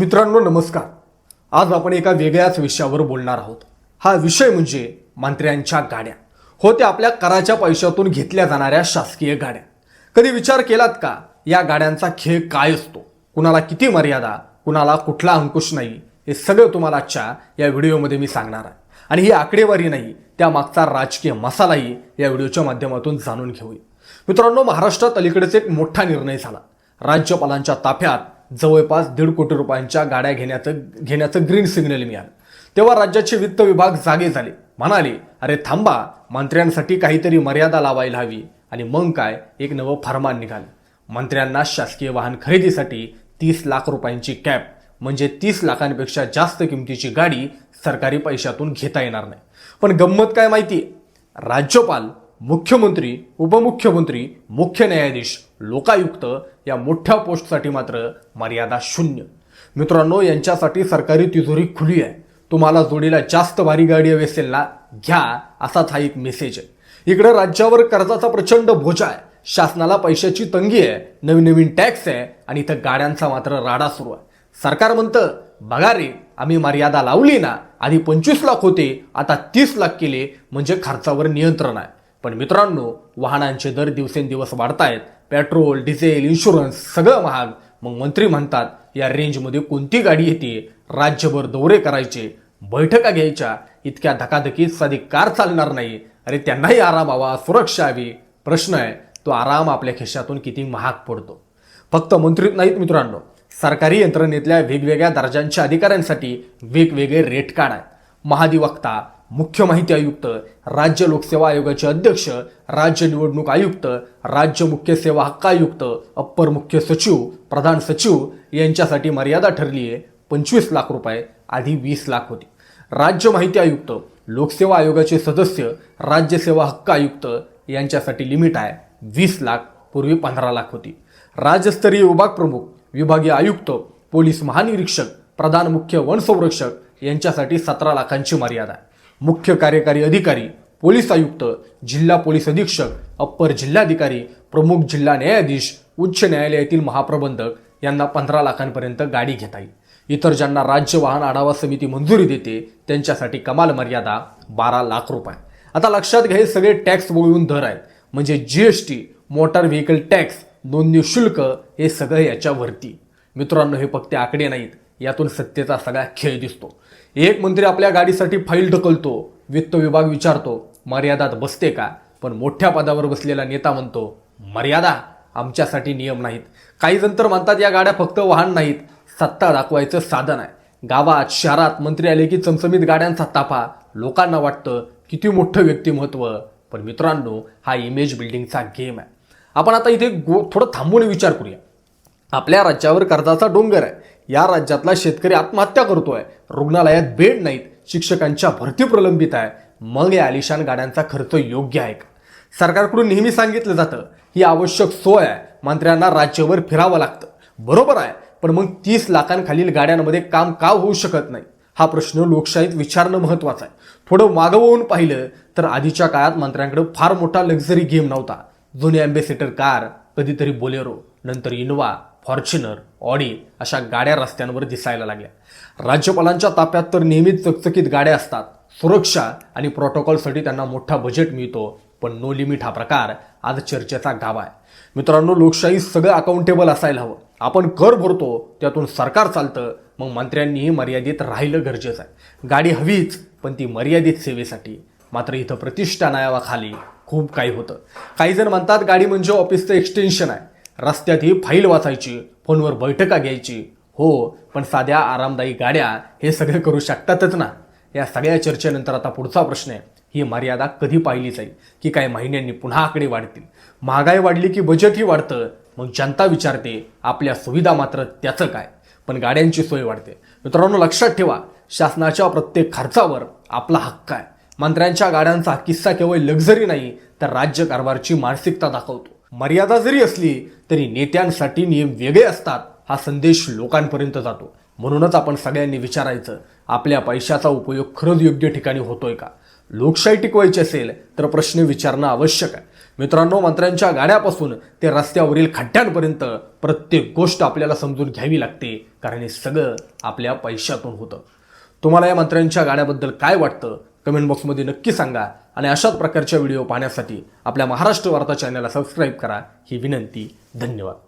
मित्रांनो नमस्कार. आज आपण एका वेगळ्याच विषयावर बोलणार आहोत. हा विषय म्हणजे मंत्र्यांच्या गाड्या. हो त्या आपल्या कराच्या पैशातून घेतल्या जाणाऱ्या शासकीय गाड्या. कधी विचार केलात का? या गाड्यांचा खेळ काय असतो? कुणाला किती मर्यादा? कुणाला कुठला अंकुश नाही? हे सगळं तुम्हाला आजच्या या व्हिडिओमध्ये मी सांगणार आहे. आणि ही आकडेवारी नाही त्यामागचा राजकीय मसालाही या व्हिडिओच्या माध्यमातून जाणून घेऊया. मित्रांनो महाराष्ट्रात अलीकडेच एक मोठा निर्णय झाला. राज्यपालांच्या ताफ्यात जवळपास दीड कोटी रुपयांच्या गाड्या घेण्याचं घेण्याचं ग्रीन सिग्नल मिळालं. तेव्हा राज्याचे वित्त विभाग जागे झाले. म्हणाले अरे थांबा मंत्र्यांसाठी काहीतरी मर्यादा लावायला हवी. आणि मग काय? एक नवं फरमान निघालं. मंत्र्यांना शासकीय वाहन खरेदीसाठी तीस लाख रुपयांची कॅप म्हणजे तीस लाखांपेक्षा जास्त किमतीची गाडी सरकारी पैशातून घेता येणार नाही. पण गंमत काय माहिती? राज्यपाल मुख्यमंत्री उपमुख्यमंत्री मुख्य न्यायाधीश लोकायुक्त या मोठ्या पोस्टसाठी मात्र मर्यादा शून्य. मित्रांनो यांच्यासाठी सरकारी तिजोरी खुली आहे. तुम्हाला जोडीला जास्त भारी गाडी हवी असेल ना घ्या असाच हा एक मेसेज आहे. इकडे राज्यावर कर्जाचा प्रचंड बोजा आहे. शासनाला पैशाची तंगी आहे नवीन नवीन टॅक्स आहे आणि इथं गाड्यांचा मात्र राडा सुरू आहे. सरकार म्हणतं बघा रे आम्ही मर्यादा लावली ना आधी पंचवीस लाख होते आता तीस लाख केले म्हणजे खर्चावर नियंत्रण आहे. पण मित्रांनो वाहनांचे दर दिवसेंदिवस वाढतायत. पेट्रोल डिझेल इन्शुरन्स सगळं महाग. मग मंत्री म्हणतात या रेंजमध्ये कोणती गाडी येते? राज्यभर दौरे करायचे बैठका घ्यायच्या. इतक्या धकाधकीत साधी कार चालणार नाही. अरे त्यांनाही आराम हवा सुरक्षा हवी. प्रश्न आहे तो आराम आपल्या खिशातून किती महाग पडतो? फक्त मंत्रीत नाहीत मित्रांनो सरकारी यंत्रणेतल्या वेगवेगळ्या दर्जांच्या अधिकाऱ्यांसाठी वेगवेगळे रेट कार्ड आहेत महाधिवक्ता मुख्य माहिती आयुक्त राज्य लोकसेवा आयोगाचे अध्यक्ष राज्य निवडणूक आयुक्त राज्य मुख्य सेवा हक्क आयुक्त अप्पर मुख्य सचिव प्रधान सचिव यांच्यासाठी मर्यादा ठरली आहे पंचवीस लाख रुपये आधी वीस लाख होती. राज्य माहिती आयुक्त लोकसेवा आयोगाचे सदस्य राज्य सेवा हक्क आयुक्त यांच्यासाठी लिमिट आहे वीस लाख पूर्वी पंधरा लाख होती. राज्यस्तरीय विभाग प्रमुख विभागीय आयुक्त पोलीस महानिरीक्षक प्रधान मुख्य वनसंरक्षक यांच्यासाठी सतरा लाखांची मर्यादा आहे. मुख्य कार्यकारी अधिकारी पोलीस आयुक्त जिल्हा पोलीस अधीक्षक अप्पर जिल्हाधिकारी प्रमुख जिल्हा न्यायाधीश उच्च न्यायालयातील महाप्रबंधक यांना पंधरा लाखांपर्यंत गाडी घेता येईल इतर ज्यांना राज्य वाहन आढावा समिती मंजुरी देते त्यांच्यासाठी कमाल मर्यादा बारा लाख रुपये. आता लक्षात घ्या हे सगळे टॅक्स वळून दर आहेत. म्हणजे जीएसटी मोटार व्हेकल टॅक्स नोंदणी शुल्क हे सगळं याच्यावरती. मित्रांनो हे फक्त आकडे नाहीत. यातून सत्तेचा सगळा खेळ दिसतो. एक मंत्री आपल्या गाडीसाठी फाईल ढकलतो वित्त विभाग विचारतो मर्यादात बसते का? पण मोठ्या पदावर बसलेला नेता म्हणतो मर्यादा आमच्यासाठी नियम नाहीत. काही जण तर म्हणतात या गाड्या फक्त वाहन नाहीत सत्ता दाखवायचं साधन आहे. गावात शहरात मंत्री आले की चमचमीत गाड्यांचा ताफा. लोकांना वाटतं किती मोठं व्यक्तिमत्व. पण मित्रांनो हा इमेज बिल्डिंगचा गेम आहे. आपण आता इथे गो थोडं थांबून विचार करूया. आपल्या राज्यावर कर्जाचा डोंगर आहे. या राज्यातला शेतकरी आत्महत्या करतोय. रुग्णालयात बेड नाहीत. शिक्षकांच्या भरती प्रलंबित आहे. मग या आलिशान गाड्यांचा खर्च योग्य आहे का? सरकारकडून नेहमी सांगितलं जातं ही आवश्यक सोय आहे. मंत्र्यांना राज्यभर फिरावं लागतं. बरोबर आहे पण मग तीस लाखांखालील गाड्यांमध्ये काम का होऊ शकत नाही? हा प्रश्न लोकशाहीत विचारणं महत्वाचं आहे. थोडं मागवून पाहिलं तर आधीच्या काळात मंत्र्यांकडे फार मोठा लक्झरी गेम नव्हता. जुने अँबेसेटर कार कधीतरी बोलेरो नंतर इनोवा फॉर्च्युनर ऑडी अशा गाड्या रस्त्यांवर दिसायला लागल्या. राज्यपालांच्या ताफ्यात तर नेहमीच चकचकीत गाड्या असतात. सुरक्षा आणि प्रोटोकॉलसाठी त्यांना मोठा बजेट मिळतो पण नो लिमिट हा प्रकार आज चर्चेचा गाभा आहे. मित्रांनो लोकशाही सगळं अकाउंटेबल असायला हवं. आपण कर भरतो त्यातून सरकार चालतं मग मंत्र्यांनीही मर्यादित राहिलं गरजेचं आहे. गाडी हवीच पण ती मर्यादित सेवेसाठी. मात्र इथं प्रतिष्ठा नावाखाली खूप काही होतं. काही जण म्हणतात गाडी म्हणजे ऑफिसचं एक्सटेन्शन आहे. रस्त्यात ही फाईल वाचायची फोनवर बैठका घ्यायची. हो पण साध्या आरामदायी गाड्या हे सगळे करू शकतातच ना. या सगळ्या चर्चेनंतर आता पुढचा प्रश्न आहे. ही मर्यादा कधी पाहिली जाईल? की काही महिन्यांनी पुन्हा आकडे वाढतील? महागाई वाढली की बजेटही वाढतं? मग जनता विचारते आपल्या सुविधा मात्र त्याचं काय? पण गाड्यांची सोय वाढते. मित्रांनो लक्षात ठेवा शासनाच्या प्रत्येक खर्चावर आपला हक्क आहे. मंत्र्यांच्या गाड्यांचा किस्सा केवळ लक्झरी नाही तर राज्य कारभारची मानसिकता दाखवतो. मर्यादा जरी असली तरी नेत्यांसाठी नियम वेगळे असतात. हा संदेश लोकांपर्यंत जातो. म्हणूनच आपण सगळ्यांनी विचारायचं आपल्या पैशाचा उपयोग खरंच योग्य ठिकाणी होतोय का? लोकशाही टिकवायची असेल तर प्रश्न विचारणं आवश्यक आहे. मित्रांनो मंत्र्यांच्या गाड्यापासून ते रस्त्यावरील खड्ड्यांपर्यंत प्रत्येक गोष्ट आपल्याला समजून घ्यावी लागते कारण हे सगळं आपल्या पैशातून होतं. तुम्हाला या मंत्र्यांच्या गाड्याबद्दल काय वाटतं? कमेंट बॉक्समध्ये नक्की सांगा आणि अशाच प्रकारच्या व्हिडिओ पाहण्यासाठी आपल्या महाराष्ट्र वार्ता चॅनलला सबस्क्राईब करा. ही विनंती. धन्यवाद.